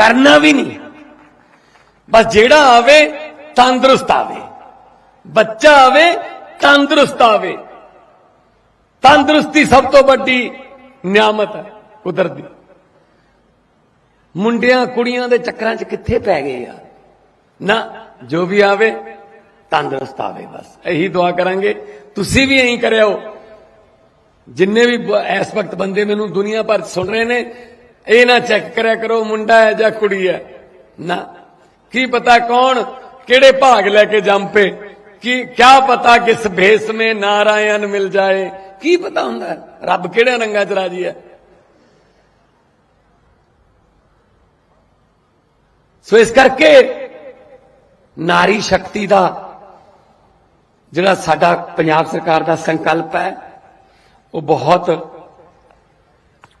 ਕਰਨਾ ਵੀ ਨਹੀਂ। ਬਸ ਜਿਹੜਾ ਆਵੇ, ਤੰਦਰੁਸਤ ਆਵੇ। ਬੱਚਾ ਆਵੇ, ਤੰਦਰੁਸਤ ਆਵੇ। ਤੰਦਰੁਸਤੀ ਸਭ ਤੋਂ ਵੱਡੀ ਨਿਆਮਤ ਹੈ, ਕੁਦਰਤ। ਦੀ ਮੁੰਡਿਆਂ, ਕੁੜੀਆਂ ਦੇ ਚੱਕਰਾਂ 'ਚ ਕਿੱਥੇ ਪੈ ਗਏ ਯਾਰ ਨਾ, ਜੋ ਵੀ ਆਵੇ, ਤੰਦਰੁਸਤ ਆਵੇ ਬਸ। ਇਹੀ ਦੁਆ ਕਰਾਂਗੇ। ਤੁਸੀਂ ਵੀ ਇਹੀ ਕਰਿਓ। ਜਿੰਨੇ ਵੀ ਇਸ ਵਕਤ ਬੰਦੇ ਮੈਨੂੰ ਦੁਨੀਆ ਭਰ 'ਚ ਸੁਣ ਰਹੇ ਨੇ ਇਹ ਨਾ ਚੈੱਕ ਕਰਿਆ ਕਰੋ, ਮੁੰਡਾ ਹੈ ਜਾਂ ਕੁੜੀ ਹੈ। ਨਾ। ਕੀ ਪਤਾ ਕੌਣ ਕਿਹੜੇ ਭਾਗ ਲੈ ਕੇ ਜੰਮ? ਜੰਪੇ ਕੀ, ਕਿਆ ਪਤਾ ਕਿਸ ਭੇਸ ਮੇ ਨਾਰਾਇਣ ਮਿਲ ਜਾਏ? ਕੀ ਪਤਾ ਹੁੰਦਾ? ਰੱਬ ਕਿਹੜੇ ਰੰਗਾਂ 'ਚ ਰਾਜੀ ਹੈ? ਸੋ ਇਸ ਕਰਕੇ ਨਾਰੀ ਸ਼ਕਤੀ ਦਾ ਜਿਹੜਾ ਸਾਡਾ ਪੰਜਾਬ ਸਰਕਾਰ ਦਾ ਸੰਕਲਪ ਹੈ, ਉਹ ਬਹੁਤ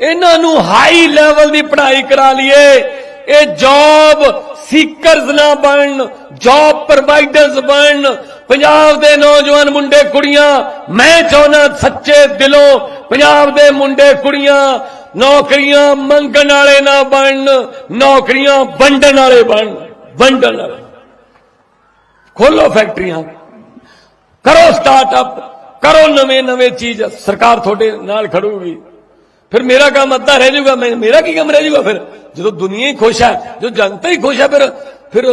ਇਹਨਾਂ ਨੂੰ ਹਾਈ ਲੈਵਲ ਦੀ ਪੜ੍ਹਾਈ ਕਰਾ ਲਈਏ। ਇਹ ਜੌਬ ਸੀਕਰਸ ਨਾ ਬਣਨ ਜੌਬ ਪ੍ਰੋਵਾਈਡਰਸ ਬਣਨ। ਪੰਜਾਬ ਦੇ ਨੌਜਵਾਨ ਮੁੰਡੇ ਕੁੜੀਆਂ, ਮੈਂ ਚਾਹੁੰਦਾ ਸੱਚੇ ਦਿਲੋਂ ਪੰਜਾਬ ਦੇ ਮੁੰਡੇ ਕੁੜੀਆਂ ਨੌਕਰੀਆਂ ਮੰਗਣ ਵਾਲੇ ਨਾ ਬਣਨ, ਨੌਕਰੀਆਂ ਵੰਡਣ ਵਾਲੇ ਬਣਨ, ਵੰਡਣ ਵਾਲੇ ਖੋਲੋ ਫੈਕਟਰੀਆਂ, ਕਰੋ ਸਟਾਰਟਅਪ ਕਰੋ ਨਵੇਂ ਨਵੇਂ ਚੀਜ਼। ਸਰਕਾਰ ਤੁਹਾਡੇ ਨਾਲ ਖੜੂਗੀ। ਫਿਰ ਮੇਰਾ ਕੰਮ ਅੱਧਾ ਰਹਿ ਜਾਊਗਾ, ਮੈਂ ਮੇਰਾ ਕੀ ਕੰਮ ਰਹਿ ਜਾਊਗਾ ਫਿਰ? ਜਦੋਂ ਦੁਨੀਆ ਹੀ ਖੁਸ਼ ਹੈ ਜੋ ਜਨਤਾ ਹੀ ਖੁਸ਼ ਹੈ ਫਿਰ ਫਿਰ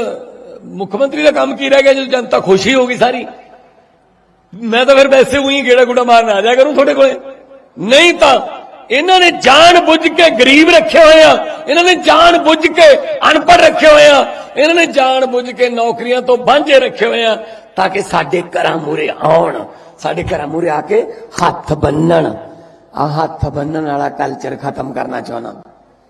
ਮੁੱਖ ਮੰਤਰੀ ਦਾ ਕੰਮ ਕੀ ਰਹਿ ਗਿਆ ਜਦੋਂ ਜਨਤਾ ਖੁਸ਼ ਹੀ ਹੋਗੀ ਸਾਰੀ? ਮੈਂ ਤਾਂ ਫਿਰ ਵੈਸੇ ਉਹੀ ਗੇੜਾ ਗੁੜਾ ਮਾਰਨ ਆ ਜਾ ਕਰੂੰ ਤੁਹਾਡੇ ਕੋਲੇ। ਨਹੀਂ ਤਾਂ ਇਹਨਾਂ ਨੇ ਜਾਣ ਬੁੱਝ ਕੇ ਗਰੀਬ ਰੱਖੇ ਹੋਏ ਆ। ਇਹਨਾਂ ਨੇ ਜਾਣ ਬੁੱਝ ਕੇ ਅਨਪੜ੍ਹ ਰੱਖੇ ਹੋਏ ਆ। ਇਹਨਾਂ ਨੇ ਜਾਣ ਬੁੱਝ ਕੇ ਨੌਕਰੀਆਂ ਤੋਂ ਵਾਂਝੇ ਰੱਖੇ ਹੋਏ ਆ ਤਾਂ ਕਿ ਸਾਡੇ ਘਰਾਂ ਮੂਰੇ ਆਉਣ, ਸਾਡੇ ਘਰਾਂ ਮੂਰੇ ਆ ਕੇ ਹੱਥ ਬੰਨਣ। ਆ ਹੱਥ ਬੰਨਣ ਵਾਲਾ ਕਲਚਰ ਖਤਮ ਕਰਨਾ ਚਾਹੁੰਦਾ।